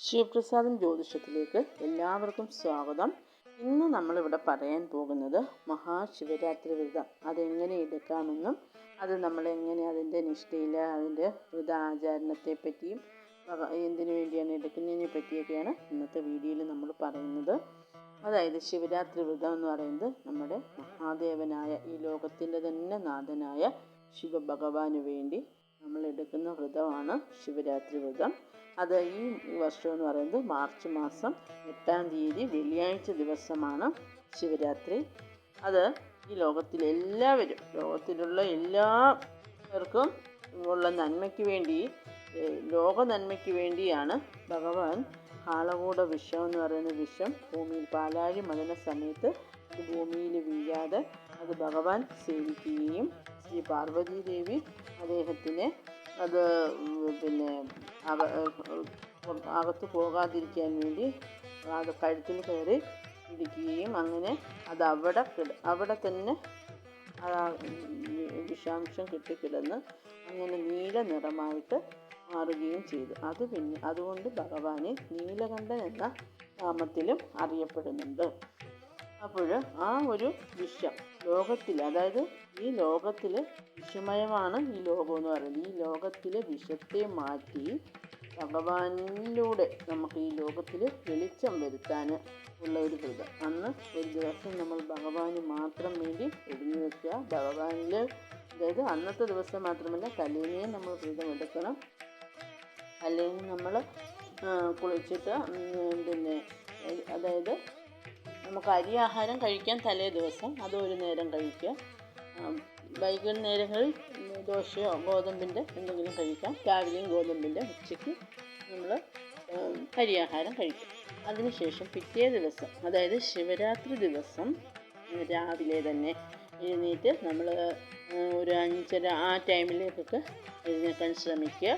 ശിവപ്രസാദം ജ്യോതിഷത്തിലേക്ക് എല്ലാവർക്കും സ്വാഗതം. ഇന്ന് നമ്മളിവിടെ പറയാൻ പോകുന്നത് മഹാശിവരാത്രി വ്രതം. അതെങ്ങനെ എടുക്കാമെന്നും അത് നമ്മളെങ്ങനെ അതിന്റെ നിഷ്ഠയിൽ അതിന്റെ വ്രത ആചാരണത്തെ പറ്റിയും എന്തിനു വേണ്ടിയാണ് എടുക്കുന്നതിനെ പറ്റിയൊക്കെയാണ് ഇന്നത്തെ വീഡിയോയിൽ നമ്മൾ പറയുന്നത്. അതായത് ശിവരാത്രി വ്രതം എന്ന് പറയുന്നത് നമ്മുടെ മഹാദേവനായ ഈ ലോകത്തിന്റെ തന്നെ നാഥനായ ശിവഭഗവാന് വേണ്ടി നമ്മൾ എടുക്കുന്ന വ്രതമാണ് ശിവരാത്രി വ്രതം. അത് ഈ വർഷം എന്ന് പറയുന്നത് മാർച്ച് മാസം എട്ടാം തീയതി വെള്ളിയാഴ്ച ദിവസമാണ് ശിവരാത്രി. അത് ഈ ലോകത്തിലെല്ലാവരും ലോകത്തിലുള്ള എല്ലാവർക്കും ഉള്ള നന്മയ്ക്ക് വേണ്ടി ലോക നന്മയ്ക്ക് വേണ്ടിയാണ് ഭഗവാൻ കാളകൂട വിഷം എന്ന് പറയുന്ന വിഷം ഭൂമിയിൽ പാലാഴി മദന സമയത്ത് ഭൂമിയിൽ വീഴാതെ അത് ഭഗവാൻ സേവിക്കുകയും ശ്രീ പാർവതി ദേവി അദ്ദേഹത്തിനെ അത് പിന്നെ അകത്ത് പോകാതിരിക്കാൻ വേണ്ടി അത് കഴുത്തിൽ കയറി ഇരിക്കുകയും അങ്ങനെ അത് അവിടെ അവിടെ തന്നെ വിഷാംശം കിട്ടിക്കിടന്ന് അങ്ങനെ നീല നിറമായിട്ട് മാറുകയും ചെയ്തു. അത് പിന്നെ അതുകൊണ്ട് ഭഗവാനെ നീലകണ്ഠൻ എന്ന നാമത്തിലും അറിയപ്പെടുന്നുണ്ട്. അപ്പോൾ ആ ഒരു വിഷം ലോകത്തിൽ അതായത് ഈ ലോകത്തിൽ വിഷമയമാണ് ഈ ലോകം എന്ന് പറയുന്നത്. ഈ ലോകത്തിലെ വിഷത്തെ മാറ്റി ഭഗവാനിലൂടെ നമുക്ക് ഈ ലോകത്തിൽ വെളിച്ചം വരുത്താൻ ഉള്ള ഒരു കൃത. അന്ന് ഒരു ദിവസം നമ്മൾ ഭഗവാന് മാത്രം വേണ്ടി ഒഴിഞ്ഞു വെക്കുക ഭഗവാനിൽ അതായത് അന്നത്തെ ദിവസം മാത്രമല്ല തലേനെ നമ്മൾ വ്രതമെടുക്കണം. അല്ലെങ്കിൽ നമ്മൾ കുളിച്ചിട്ട് പിന്നെ അതായത് നമുക്ക് അരി ആഹാരം കഴിക്കാൻ തലേ ദിവസം അത് ഒരു നേരം കഴിക്കുക. വൈകുന്നേരങ്ങളിൽ ദോശയോ ഗോതമ്പിന്റെ എന്തെങ്കിലും കഴിക്കാം. രാവിലെയും ഗോതമ്പിന്റെ ഉച്ചയ്ക്ക് നമ്മൾ കരിയാഹാരം കഴിക്കും. അതിനുശേഷം പിറ്റേ ദിവസം അതായത് ശിവരാത്രി ദിവസം രാവിലെ തന്നെ എഴുന്നേറ്റ് നമ്മൾ ഒരു അഞ്ചര ആ ടൈമിലേക്കൊക്കെ എഴുന്നേക്കാൻ ശ്രമിക്കുക.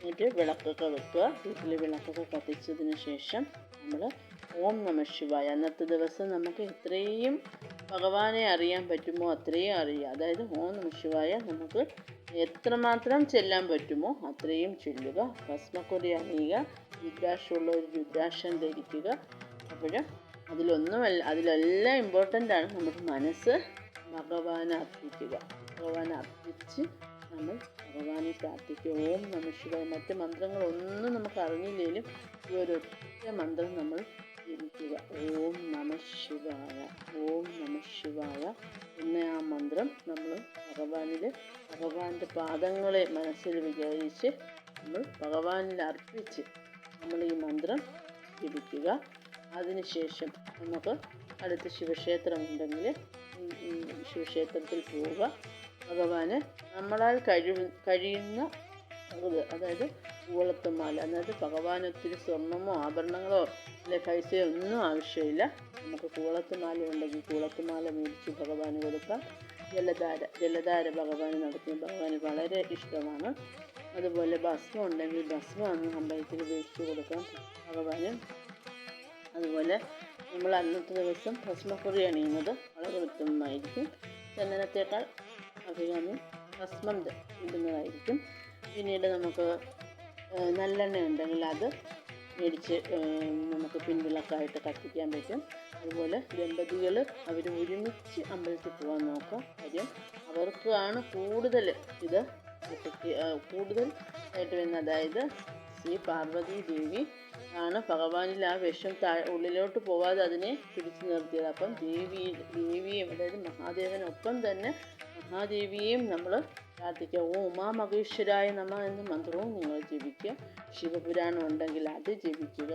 എന്നിട്ട് വിളക്കൊക്കെ വെക്കുക. വീട്ടിൽ വിളക്കൊക്കെ കത്തിച്ചതിന് ശേഷം നമ്മൾ ഓം നമ ശിവായ. അന്നത്തെ ദിവസം നമുക്ക് എത്രയും ഭഗവാനെ അറിയാൻ പറ്റുമോ അത്രയും അറിയുക അതായത് ഓം നമ ശിവായ നമുക്ക് എത്രമാത്രം ചെല്ലാൻ പറ്റുമോ അത്രയും ചൊല്ലുക. ഭസ്മക്കൊടി അണിയുക രുദ്രാക്ഷമുള്ള ഒരു രുദ്രാക്ഷം ധരിക്കുക. അപ്പോൾ അതിലൊന്നുമല്ല അതിലെല്ലാം ഇമ്പോർട്ടന്റ് ആണ് നമ്മുടെ മനസ്സ് ഭഗവാനെ അർപ്പിക്കുക. ഭഗവാനെ അർപ്പിച്ച് നമ്മൾ ഭഗവാനെ പ്രാർത്ഥിക്കുക. ഓം നമ ശിവായ. മറ്റ് മന്ത്രങ്ങളൊന്നും നമുക്ക് അറിഞ്ഞില്ലെങ്കിലും ഈ ഒരു ഒറ്റ മന്ത്രം നമ്മൾ ജപിക്കുക ഓം നമ ശിവായ ഓം നമ ശിവായ. എന്ന ആ മന്ത്രം നമ്മൾ ഭഗവാനിൽ ഭഗവാന്റെ പാദങ്ങളെ മനസ്സിൽ വിചാരിച്ച് നമ്മൾ ഭഗവാനിൽ അർപ്പിച്ച് നമ്മൾ ഈ മന്ത്രം ജപിക്കുക. അതിനുശേഷം നമുക്ക് അടുത്ത ശിവക്ഷേത്രം ഉണ്ടെങ്കിൽ ശിവക്ഷേത്രത്തിൽ പോവുക. ഭഗവാന് നമ്മളാൽ കഴിവ് കഴിയുന്ന അതായത് കൂവളത്തുമാല അതായത് ഭഗവാൻ ഒത്തിരി സ്വർണമോ ആഭരണങ്ങളോ അല്ലെ പൈസയോ ഒന്നും ആവശ്യമില്ല. നമുക്ക് കൂളത്തുമാല ഉണ്ടെങ്കിൽ കൂളത്തുമാല മേടിച്ച് ഭഗവാന് കൊടുക്കാം. ജലധാര ജലധാര ഭഗവാന് നടത്തുന്ന ഭഗവാന് വളരെ ഇഷ്ടമാണ്. അതുപോലെ ഭസ്മം ഉണ്ടെങ്കിൽ ഭസ്മം അന്ന് അമ്പലത്തിൽ ഉപയോഗിച്ച് കൊടുക്കാം ഭഗവാന്. അതുപോലെ നമ്മൾ അന്നത്തെ ദിവസം ഭസ്മക്കുറി അണിയുന്നത് വളരെ ഉത്തമമായിരിക്കും. ചന്ദനത്തേക്കാൾ അധികം ഭസ്മം ഇടുന്നതായിരിക്കും പിന്നീട് നമുക്ക് നല്ലെണ്ണ ഉണ്ടെങ്കിൽ അത് മേടിച്ച് നമുക്ക് പിൻവിളക്കായിട്ട് കത്തിക്കാൻ പറ്റും. അതുപോലെ ദമ്പതികൾ അവർ ഒരുമിച്ച് അമ്പലത്തിൽ പോകാൻ നോക്കാം കാര്യം അവർക്കാണ് കൂടുതൽ ഇത് കൂടുതൽ ആയിട്ട് വരുന്നത്. അതായത് ശ്രീ പാർവതി ദേവി ആണ് ഭഗവാനിൽ ആ വിഷം താ ഉള്ളിലോട്ട് പോവാതെ അതിനെ പിടിച്ചു നിർത്തിയത്. അപ്പം ദേവി ദേവിയും അതായത് മഹാദേവനൊപ്പം തന്നെ മഹാദേവിയെയും നമ്മൾ പ്രാർത്ഥിക്കുക. ഓ ഉമാമഹേശ്വരായ നമ എന്ന മന്ത്രവും നിങ്ങൾ ജപിക്കുക. ശിവപുരാണം ഉണ്ടെങ്കിൽ അത് ജപിക്കുക.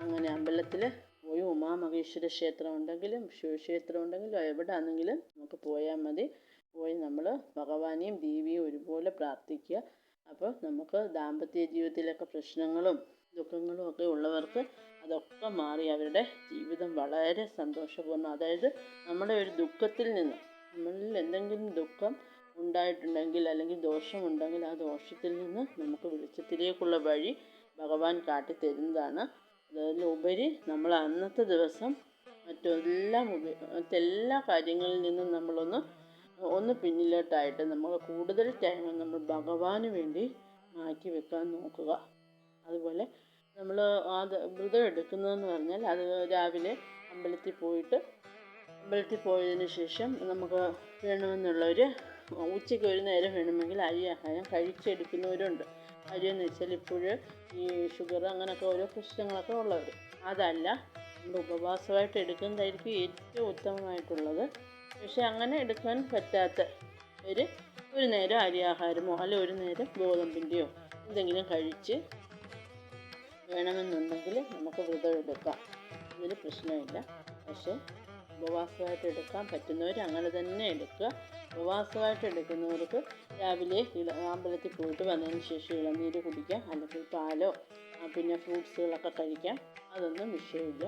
അങ്ങനെ അമ്പലത്തിൽ പോയി ഉമാമഹേശ്വര ക്ഷേത്രം ഉണ്ടെങ്കിലും ശിവക്ഷേത്രം ഉണ്ടെങ്കിലും എവിടെയാണെങ്കിലും നമുക്ക് പോയാൽ മതി. പോയി നമ്മൾ ഭഗവാനെയും ദേവിയും ഒരുപോലെ പ്രാർത്ഥിക്കുക. അപ്പോൾ നമുക്ക് ദാമ്പത്യ ജീവിതത്തിലൊക്കെ പ്രശ്നങ്ങളും ദുഃഖങ്ങളും ഒക്കെ ഉള്ളവർക്ക് അതൊക്കെ മാറി അവരുടെ ജീവിതം വളരെ സന്തോഷപൂർണം അതായത് നമ്മുടെ ഒരു ദുഃഖത്തിൽ നിന്ന് നമ്മളിൽ എന്തെങ്കിലും ദുഃഖം ഉണ്ടായിട്ടുണ്ടെങ്കിൽ അല്ലെങ്കിൽ ദോഷമുണ്ടെങ്കിൽ ആ ദോഷത്തിൽ നിന്ന് നമുക്ക് വെളിച്ചത്തിലേക്കുള്ള വഴി ഭഗവാൻ കാട്ടിത്തരുന്നതാണ്. അതിലുപരി നമ്മൾ അന്നത്തെ ദിവസം മറ്റെല്ലാം മറ്റെല്ലാ കാര്യങ്ങളിൽ നിന്നും നമ്മളൊന്ന് ഒന്ന് പിന്നിലോട്ടായിട്ട് നമ്മൾ കൂടുതൽ ടൈം നമ്മൾ ഭഗവാന് വേണ്ടി മാറ്റി വെക്കാൻ നോക്കുക. അതുപോലെ നമ്മൾ ആ വ്രതം എടുക്കുന്നതെന്ന് പറഞ്ഞാൽ അത് രാവിലെ അമ്പലത്തിൽ പോയിട്ട് അമ്പലത്തിൽ പോയതിന് ശേഷം നമുക്ക് വേണമെന്നുള്ളവർ ഉച്ചയ്ക്ക് ഒരു നേരം വേണമെങ്കിൽ അരി ആഹാരം കഴിച്ചെടുക്കുന്നവരുണ്ട്. അരിയെന്ന് വെച്ചാൽ ഇപ്പോൾ ഈ ഷുഗർ അങ്ങനെയൊക്കെ ഓരോ പ്രശ്നങ്ങളൊക്കെ ഉള്ളവർ അതല്ല നമ്മൾ ഉപവാസമായിട്ട് എടുക്കുന്നതായിരിക്കും ഏറ്റവും ഉത്തമമായിട്ടുള്ളത്. പക്ഷേ അങ്ങനെ എടുക്കാൻ പറ്റാത്ത ഒരു ഒരു നേരം ആഹാരമോ അല്ല ഒരു നേരം ഗോതമ്പിന്റെയോ എന്തെങ്കിലും കഴിച്ച് വേണമെന്നുണ്ടെങ്കിൽ നമുക്ക് വ്രതം എടുക്കാം. അതിന് പ്രശ്നമില്ല. പക്ഷേ ഉപവാസമായിട്ട് എടുക്കാൻ പറ്റുന്നവർ അങ്ങനെ തന്നെ എടുക്കുക. ഉപവാസമായിട്ട് എടുക്കുന്നവർക്ക് രാവിലെ അമ്പലത്തിൽ പോയിട്ട് വന്നതിന് ശേഷം ഇളനീര് കുടിക്കാം. അല്ലെങ്കിൽ പാലോ പിന്നെ ഫ്രൂട്ട്സുകളൊക്കെ കഴിക്കാം. അതൊന്നും വിഷയമില്ല.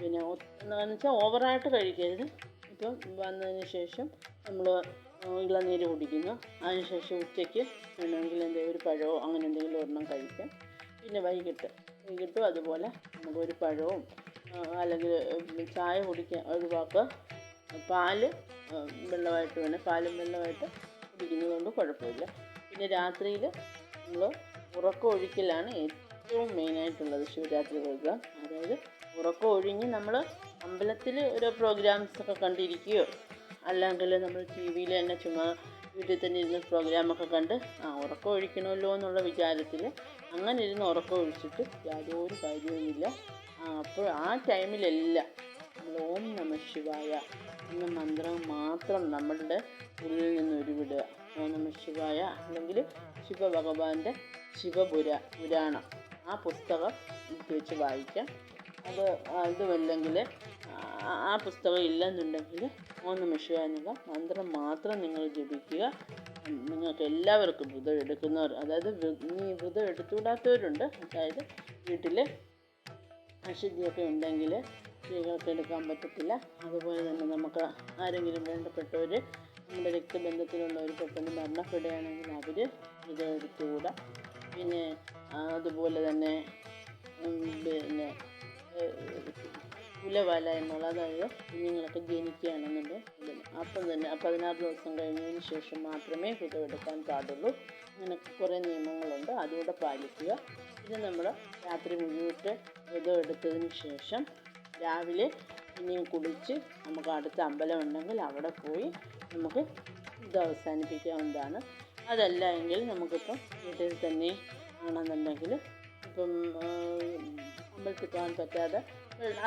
പിന്നെ എന്ന് വെച്ചാൽ ഓവറായിട്ട് കഴിക്കരുത്. ഇപ്പം വന്നതിന് ശേഷം നമ്മൾ ഇളനീര് കുടിക്കുന്നു. അതിനുശേഷം ഉച്ചയ്ക്ക് വേണമെങ്കിൽ എന്തെങ്കിലും ഒരു പഴമോ അങ്ങനെ എന്തെങ്കിലും ഒരെണ്ണം കഴിക്കാം. പിന്നെ വൈകിട്ട് വൈകിട്ടും അതുപോലെ നമുക്കൊരു പഴവും അല്ലെങ്കിൽ ചായ കുടിക്കാൻ ഒഴിവാക്കുക ആ, വെള്ളമായിട്ട് വേണം. പാലും വെള്ളമായിട്ട് കുടിക്കുന്നത് കൊണ്ട് കുഴപ്പമില്ല. പിന്നെ രാത്രിയിൽ നമ്മൾ ഉറക്കം ഒഴിക്കലാണ് ഏറ്റവും മെയിനായിട്ടുള്ളത് ശിവരാത്രി പ്രോഗ്രാം അതായത് ഉറക്കം ഒഴിഞ്ഞ് നമ്മൾ അമ്പലത്തിൽ ഓരോ പ്രോഗ്രാംസൊക്കെ കണ്ടിരിക്കുകയോ അല്ലെങ്കിൽ നമ്മൾ ടി വിയിൽ തന്നെ ചുമ്മാ വീട്ടിൽ തന്നെ ഇരുന്ന് പ്രോഗ്രാമൊക്കെ കണ്ട് ആ ഉറക്കം ഒഴിക്കണമല്ലോ എന്നുള്ള വിചാരത്തിൽ അങ്ങനെ ഇരുന്ന് ഉറക്കം ഒഴിച്ചിട്ട് യാതൊരു കാര്യവുമില്ല. അപ്പോൾ ആ ടൈമിലെല്ലാം നമ്മൾ ഓം നമ ശിവായ എന്ന മന്ത്രം മാത്രം നമ്മളുടെ ഉള്ളിൽ നിന്ന് ഉരുവിടുക. ഓം നമ ശിവായ അല്ലെങ്കിൽ ശിവഭഗവാന്റെ ശിവപുര പുരാണം ആ പുസ്തകം വെച്ച് വായിക്കാം. അത് അതുമല്ലെങ്കിൽ ആ- പുസ്തകം ഇല്ലെന്നുണ്ടെങ്കിൽ ഓം നമ ശിവായ എന്നുള്ള മന്ത്രം മാത്രം നിങ്ങൾ ജപിക്കുക. നിങ്ങൾക്ക് എല്ലാവർക്കും വ്രതം എടുക്കുന്നവർ അതായത് നീ വ്രതം എടുത്തുകൂടാത്തവരുണ്ട്. അതായത് വീട്ടിൽ അശുദ്ധിയൊക്കെ ഉണ്ടെങ്കിൽ സ്ത്രീകൾക്ക് എടുക്കാൻ പറ്റത്തില്ല. അതുപോലെ തന്നെ നമുക്ക് ആരെങ്കിലും വേണ്ടപ്പെട്ടവർ നമ്മുടെ രക്തബന്ധത്തിലുള്ളവർ പെട്ടെന്ന് മരണപ്പെടുകയാണെങ്കിൽ അവർ ഇത് എടുത്തുകൂടാ. പിന്നെ അതുപോലെ തന്നെ പിന്നെ കുലവല എന്നുള്ള അതായത് കുഞ്ഞുങ്ങളൊക്കെ ജനിക്കുകയാണെന്നുണ്ടെങ്കിൽ അപ്പം തന്നെ പതിനാറ് ദിവസം കഴിഞ്ഞതിന് ശേഷം മാത്രമേ വ്രതം എടുക്കാൻ പാടുള്ളൂ. അങ്ങനെ കുറേ നിയമങ്ങളുണ്ട്. അതുകൂടെ പാലിക്കുക. ഇത് നമ്മൾ രാത്രി മുഴുവിട്ട് വ്രതം എടുത്തതിന് ശേഷം രാവിലെ ഇനിയും കുളിച്ച് നമുക്ക് അടുത്ത അമ്പലം ഉണ്ടെങ്കിൽ അവിടെ പോയി നമുക്ക് ഇത് അവസാനിപ്പിക്കാവുന്നതാണ്. അതല്ല എങ്കിൽ നമുക്കിപ്പം വീട്ടിൽ തന്നെ ആണെന്നുണ്ടെങ്കിൽ ഇപ്പം അമ്പലത്തിൽ പോകാൻ പറ്റാതെ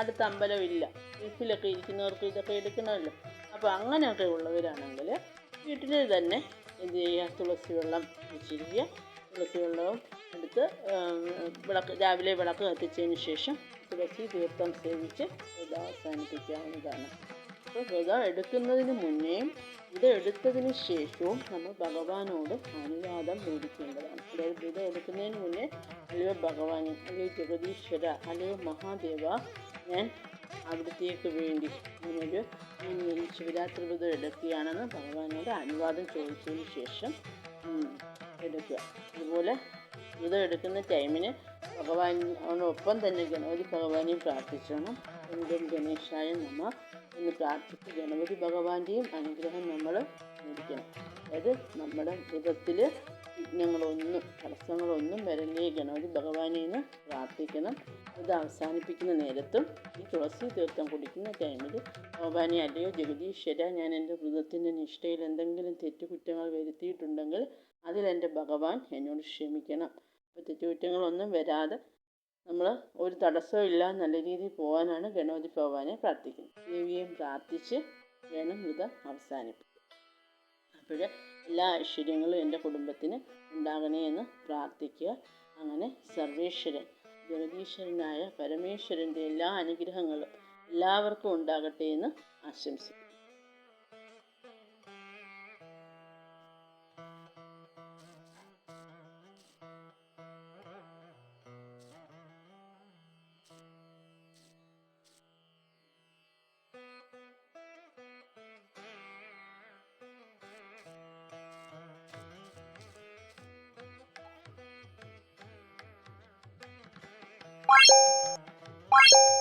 അടുത്ത അമ്പലം ഇല്ല. വീട്ടിലൊക്കെ ഇരിക്കുന്നവർക്ക് ഇതൊക്കെ എടുക്കണമല്ലോ. അപ്പോൾ അങ്ങനെയൊക്കെ ഉള്ളവരാണെങ്കിൽ വീട്ടിൽ തന്നെ എന്ത് ചെയ്യുക? തുളസി വെള്ളം വെച്ചിരിക്കുക തുളസി വെള്ളവും എടുത്ത് വിളക്ക് രാവിലെ വിളക്ക് കത്തിച്ചതിന് ശേഷം തുളസി തീർത്ഥം സേവിച്ച് വ്രതം അവസാനിപ്പിക്കാവുന്നതാണ്. അപ്പോൾ വ്രതം എടുക്കുന്നതിന് മുന്നേയും ഇത് എടുത്തതിന് ശേഷവും നമ്മൾ ഭഗവാനോട് അനുവാദം മേടിക്കേണ്ടതാണ്. അതായത് ഇത് എടുക്കുന്നതിന് മുന്നേ അല്ലയോ ഭഗവാനെ അല്ലയോ ജഗദീശ്വര അല്ലയോ മഹാദേവ ഞാൻ അവിടത്തേക്ക് വേണ്ടി ഞാനൊരു ശിവരാത്രി വ്രതം എടുക്കുകയാണെന്ന് ഭഗവാനോട് അനുവാദം ചോദിച്ചതിന് ശേഷം എടുക്കുക. അതുപോലെ വ്രതം എടുക്കുന്ന ടൈമിന് ഭഗവാനോടൊപ്പം തന്നെ ഗണപതി ഭഗവാനെയും പ്രാർത്ഥിച്ചോണം. എന്തും ഗണേശായ നമ്മ എന്ന് പ്രാർത്ഥിച്ച് ഗണപതി ഭഗവാന്റെയും അനുഗ്രഹം നമ്മൾ മേടിക്കണം. അതായത് നമ്മുടെ വിധത്തിൽ വിഘ്നങ്ങളൊന്നും തടസ്സങ്ങളൊന്നും വരല്ലേ ഗണപതി ഭഗവാനെ എന്ന് പ്രാർത്ഥിക്കണം. ഇത് അവസാനിപ്പിക്കുന്ന നേരത്തും ഈ തുളസി തീർത്ഥം കുടിക്കുന്ന ടൈമിൽ ഭഗവാനെ അല്ലയോ ജഗദീശ്വര ഞാൻ എന്റെ വ്രതത്തിന്റെ നിഷ്ഠയിൽ എന്തെങ്കിലും തെറ്റുകുറ്റങ്ങൾ വരുത്തിയിട്ടുണ്ടെങ്കിൽ അതിലെന്റെ ഭഗവാൻ എന്നോട് ക്ഷമിക്കണം. അപ്പോൾ തെറ്റുകുറ്റങ്ങളൊന്നും വരാതെ നമ്മൾ ഒരു തടസ്സവും നല്ല രീതിയിൽ പോകാനാണ് ഗണപതി ഭഗവാനെ പ്രാർത്ഥിക്കുന്നത്. ദേവിയെയും പ്രാർത്ഥിച്ച് വേണം വ്രതം അവസാനിപ്പിക്കും അപ്പോൾ എല്ലാ ഐശ്വര്യങ്ങളും എന്റെ കുടുംബത്തിന് ഉണ്ടാകണേ എന്ന് പ്രാർത്ഥിക്കുക. അങ്ങനെ സർവേശ്വരൻ ജഗതീശ്വരനായ പരമേശ്വരന്റെ എല്ലാ അനുഗ്രഹങ്ങളും എല്ലാവർക്കും ഉണ്ടാകട്ടെ എന്ന് ആശംസിക്കുന്നു. Bye.